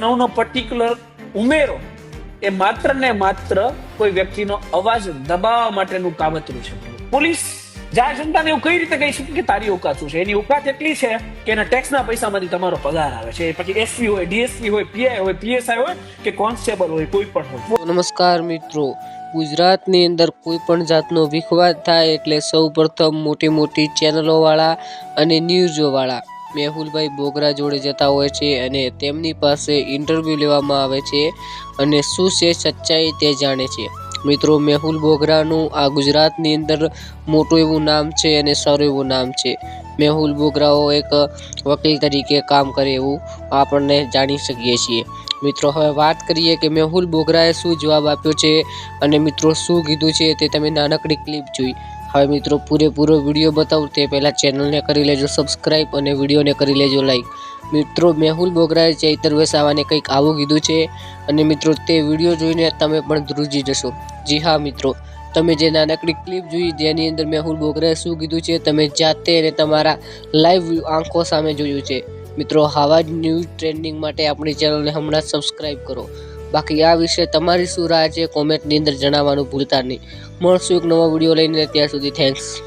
નવનો particular ઉમેરો એ માત્ર ને માત્ર કોઈ વ્યક્તિનો અવાજ દબાવવા માટેનું કાવતરું છે. પોલીસ જાહેર જનતાને એવું કઈ રીતે કહી શકે કે તારી ઓકાત શું છે? એની ઓકાત એટલી છે કે એના ટેક્સના પૈસામાંથી તમારો પગાર આવે છે. પછી એસપી હોય ડીએસપી હોય પીઆઈ હોય પીએસઆઈ હોય કે કોન્સ્ટેબલ હોય, કોઈ પણ હોય. નમસ્કાર મિત્રો. ગુજરાતની અંદર કોઈ પણ જાતનો વિખવાદ થાય એટલે સૌ પ્રથમ મોટી મોટી ચેનલોવાળા અને ન્યૂઝોવાળા મેહુલભાઈ બોગરા જોડે જતા હોય છે અને તેમની પાસે ઇન્ટરવ્યૂ લેવામાં આવે છે અને શું છે સચ્ચાઈ તે જાણે છે. મિત્રો, મેહુલ બોગરાનું આ ગુજરાતની અંદર મોટું એવું નામ છે અને સારું એવું નામ છે. મેહુલ બોગરાઓ એક વકીલ તરીકે કામ કરે એવું આપણને જાણી શકીએ છીએ. મિત્રો, હવે વાત કરીએ કે મેહુલ બોગરાએ શું જવાબ આપ્યો છે અને મિત્રો, શું કીધું છે તે તમે નાનકડી ક્લિપ જોઈ. હવે મિત્રો, પૂરેપૂરો વીડિયો બતાવું તે પહેલાં ચેનલને કરી લેજો સબસ્ક્રાઈબ અને વિડીયોને કરી લેજો લાઈક મિત્રો, મેહુલ બોગરાએ ચૈતર વસાવાને કંઈક આવું કીધું છે અને મિત્રો, તે વીડિયો જોઈને તમે પણ ધ્રુજી જશો. જી હા, મિત્રો. તમે જે નાનકડી ક્લિપ જોઈ, જેની અંદર મેહુલ બોગરાએ શું કીધું છે, તમે જાતે અને તમારા લાઈવ આંખો સામે જોયું છે. મિત્રો, આવા જ ન્યૂઝ ટ્રેન્ડિંગ માટે આપણી ચેનલને હમણાં સબસ્ક્રાઈબ કરો. બાકી આ વિશે તમારી શું રાહ છે? કોમેન્ટની અંદર જણાવવાનું ભૂલતા નહીં. મળશું એક નવો વીડિયો લઈને, ત્યાં સુધી થેન્ક્સ